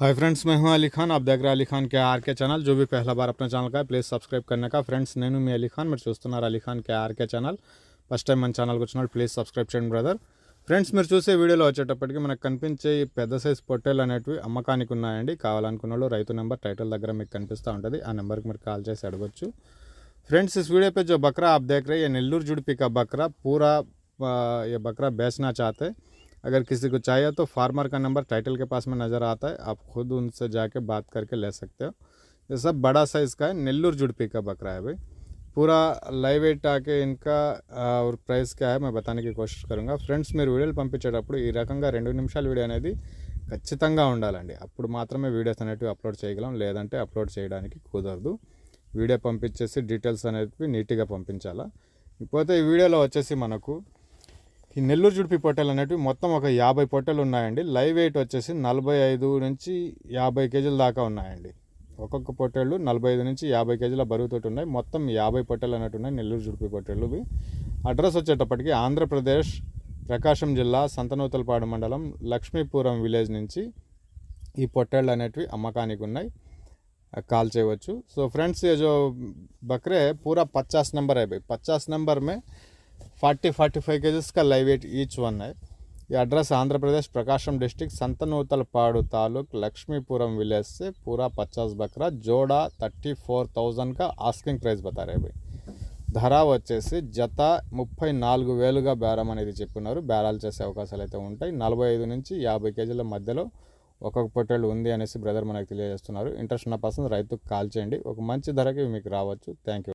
Hi friends मैं हूं अली खान आप देख रहे हैं अली खान के आर के चैनल जो भी पहला बार अपने ఛానల్ का ప్లీజ్ సబ్స్క్రైబ్ करने का ఫ్రెండ్స్ నేను మీ అలీ ఖాన్ మీరు చూస్తున్నారు Ali Khan K RK channel first time మన ఛానల్కి వచ్చిన వాళ్ళు ప్లీజ్ సబ్స్క్రైబ్ చేయండి బ్రదర్ ఫ్రెండ్స్ మీరు చూసే వీడియోలో వచ్చేటప్పటికి మనకు కనిపించే ఈ పెద్ద సైజ్ పొట్టేలు అనేటివి అమ్మకానికి ఉన్నాయండి కావాలనుకున్న వాళ్ళు రైతు నెంబర్ టైటిల్ దగ్గర మీకు కనిపిస్తూ ఉంటుంది ఆ నెంబర్కి మీరు కాల్ చేసి అడగొచ్చు फ्रेंड्स इस वीडियो पे जो बकरा आप देख रहे हैं ये नेल्लूर जुड़पी का बकरा पूरा आ, ये बकरा बेचना चाहते हैं अगर किसी को चाहिए तो फार्मर का नंबर टाइटल के पास में नज़र आता है आप खुद उनसे जाके बात करके ले सकते हो ये सब बड़ा साइज़ का है नेल्लूर जुड़पी का बकरा है भाई पूरा लाइव वेट आके इनका ఆ, और ప్రైస్ क्या है मैं बताने की कोशिश करूँगा ఫ్రెండ్స్ మీరు వీడియోలు పంపించేటప్పుడు ఈ రకంగా రెండు నిమిషాల వీడియో అనేది ఖచ్చితంగా ఉండాలండి అప్పుడు మాత్రమే వీడియోస్ అనేటివి అప్లోడ్ చేయగలం లేదంటే అప్లోడ్ చేయడానికి కుదరదు వీడియో పంపించేసి డీటెయిల్స్ అనేవి నీట్గా పంపించాలా ఇకపోతే ఈ వీడియోలో వచ్చేసి మనకు ఈ నెల్లూరు జుడిపి పొట్టెలు అనేటివి మొత్తం ఒక యాభై పొట్టెలు ఉన్నాయండి లైవ్ వెయిట్ వచ్చేసి నలభై ఐదు నుంచి యాభై కేజీల దాకా ఉన్నాయండి ఒక్కొక్క పొట్టేళ్ళు నలభై ఐదు నుంచి యాభై కేజీల బరువుతోటి ఉన్నాయి మొత్తం యాభై పొట్టెలు అన్నట్టు ఉన్నాయి నెల్లూరు జుడిపి పొట్టేళ్ళు ఇవి. అడ్రస్ వచ్చేటప్పటికి ఆంధ్రప్రదేశ్ ప్రకాశం జిల్లా సంతనూతలపాడు మండలం లక్ష్మీపురం విలేజ్ నుంచి ఈ పొట్టేళ్ళు అనేటివి అమ్మకానికి ఉన్నాయి कॉल చేయవచ్చు సో ఫ్రెండ్స్ ये जो बकरे है पूरा पचास नंबर है भाई पचास नंबर में फोर्टी फोर्टी फाइव के का लाइव वेट ईच वन है ये address Andhra Pradesh Prakasam district Santhanuthalapadu taluk Lakshmipuram village से पूरा पचास बकरा जोड़ा थर्टी फोर थाउजेंड का आस्किंग प्राइस बता रहे भाई ధర వచ్చేసి జత ముప్పై నాలుగు వేలుగా బేరం అనేది చెప్పున్నారు బేరాలు చేసే అవకాశాలు అయితే ఉంటాయి నలభై ఐదు నుంచి యాభై కేజీల మధ్యలో ఒక్కొక్క పొట్టేళ్ళు ఉంది అనేసి బ్రదర్ మనకు తెలియజేస్తున్నారు ఇంట్రెస్ట్ ఉన్న పర్సన్ రైతుకు కాల్ చేయండి ఒక మంచి ధరకి మీకు రావచ్చు థ్యాంక్ యూ